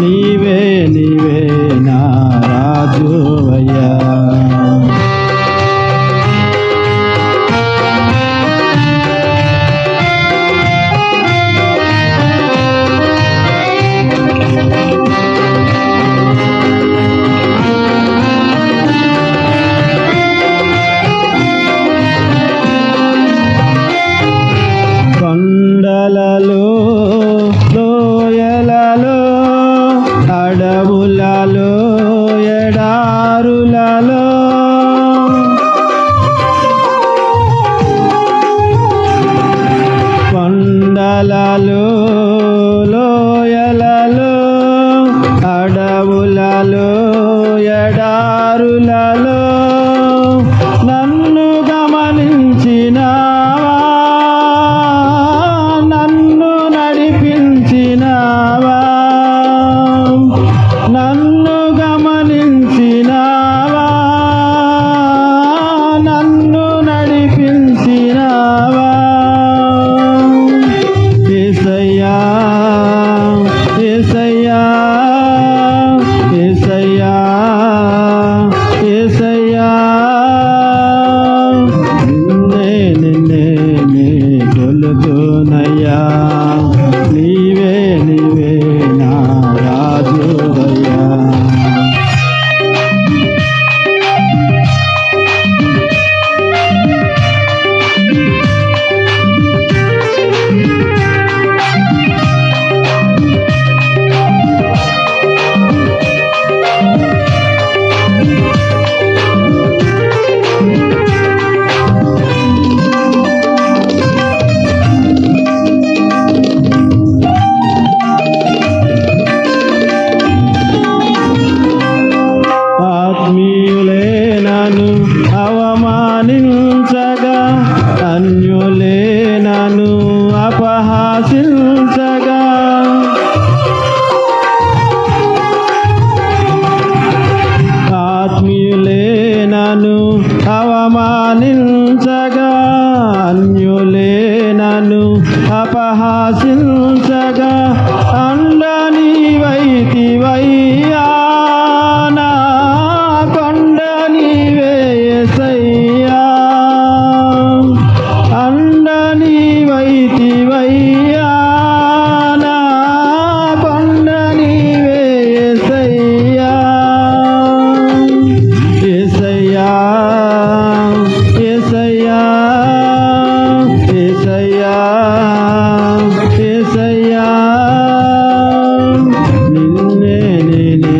నీవే నీవే. ఏసయ్యా ఏసయ్యా ఏసయ్యా ఏసయ్యా. నిన్నే నేనే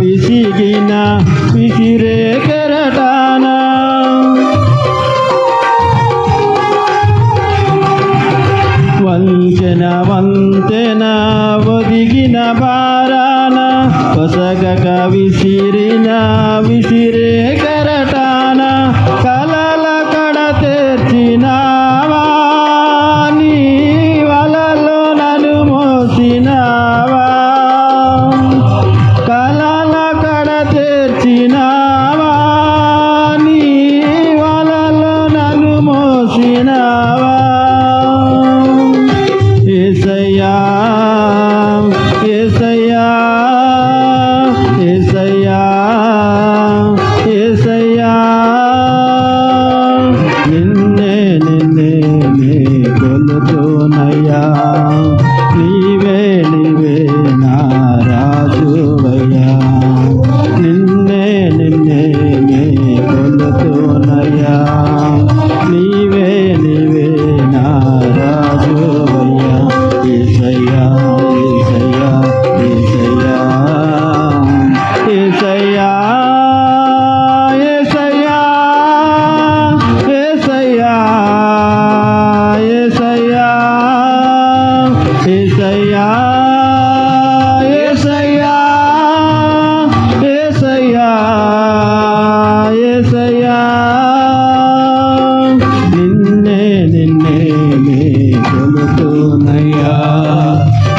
విసిగినా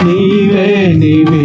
నీవే నీవే